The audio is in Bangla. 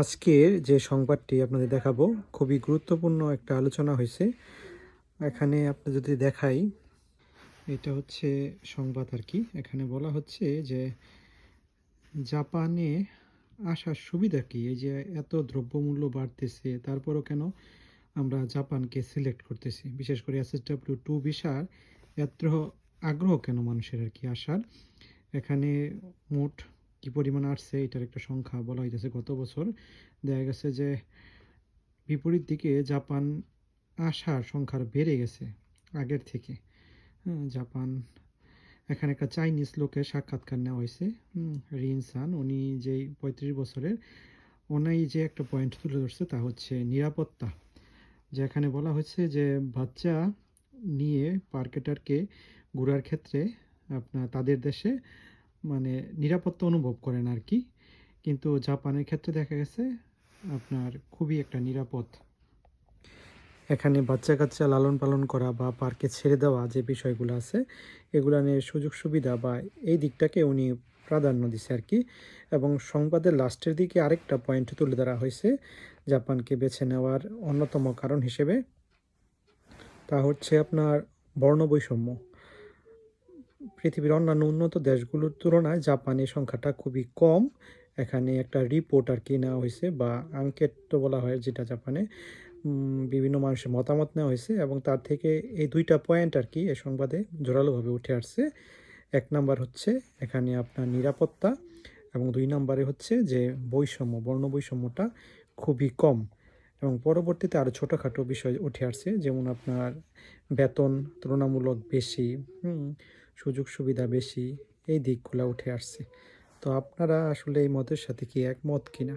আজকের যে সংবাদটি আপনাদের দেখাবো, খুবই গুরুত্বপূর্ণ একটা আলোচনা হয়েছে। এখানে আপনি যদি দেখাই, এটা হচ্ছে সংবাদ আর কি। এখানে বলা হচ্ছে যে জাপানে আসার সুবিধা কি? এই যে এত দ্রব্যমূল্য বাড়তেছে, তারপরও কেন আমরা জাপানকে সিলেক্ট করতেছি? বিশেষ করে এস ডাব্লিউ টু ভিসার এত আগ্রহ কেন মানুষের আর কি আসার? এখানে মোট কি পরিমাণ আসছে এটার একটা সংখ্যা বলা হইতেছে গত বছর। দেখা গেছে যে বিপরীত দিকে জাপান আসার সংখ্যা বেড়ে গেছে আগের থেকে। হ্যাঁ জাপান এখানে একটা চাইনিজ লোকের সাক্ষাৎকার নেওয়া হয়েছে হুম, রিন সান উনি যেই পঁয়ত্রিশ বছরের ওনাই যে একটা পয়েন্ট তুলে ধরছে তা হচ্ছে নিরাপত্তা। যেখানে বলা হয়েছে যে বাচ্চা নিয়ে পার্কেটারকে ঘোরার ক্ষেত্রে আপনার তাদের দেশে মানে নিরাপত্তা অনুভব করেন আর কি কিন্তু জাপানের ক্ষেত্রে দেখা গেছে, আপনার খুবই একটা নিরাপদ। এখানে বাচ্চা কাচ্চা লালন পালন করা বা পার্কে ছেড়ে দেওয়া যে বিষয়গুলো আছে, এগুলো নিয়ে সুযোগ সুবিধা বা এই দিকটাকে উনি প্রাধান্য দিছে আর কি এবং সংবাদের লাস্টের দিকে আরেকটা পয়েন্ট তুলে ধরা হয়েছে জাপানকে বেছে নেওয়ার অন্যতম কারণ হিসেবে। তা হচ্ছে আপনার বর্ণ বৈষম্য পৃথিবীর অন্যান্য উন্নত দেশগুলোর তুলনায় জাপানের সংখ্যাটা খুবই কম। এখানে একটা রিপোর্ট আর কি নেওয়া হয়েছে বা আঙ্কেট তো বলা হয় যেটা জাপানে বিভিন্ন মানুষের মতামত নেওয়া হয়েছে এবং তার থেকে এই দুইটা পয়েন্ট আর কি এ সংবাদে জোরালোভাবে উঠে আসছে। এক নাম্বার হচ্ছে এখানে আপনার নিরাপত্তা এবং দুই নম্বরে হচ্ছে যে বৈষম্য, বর্ণ বৈষম্যটা খুবই কম এবং পরবর্তীতে আরও ছোটোখাটো বিষয় উঠে আসছে যেমন আপনার বেতন তুলনামূলক বেশি সুযোগ সুবিধা বেশি, এই দিকগুলো উঠে আসছে। তো আপনারা আসলে এই মতের সাথে কি একমত কিনা?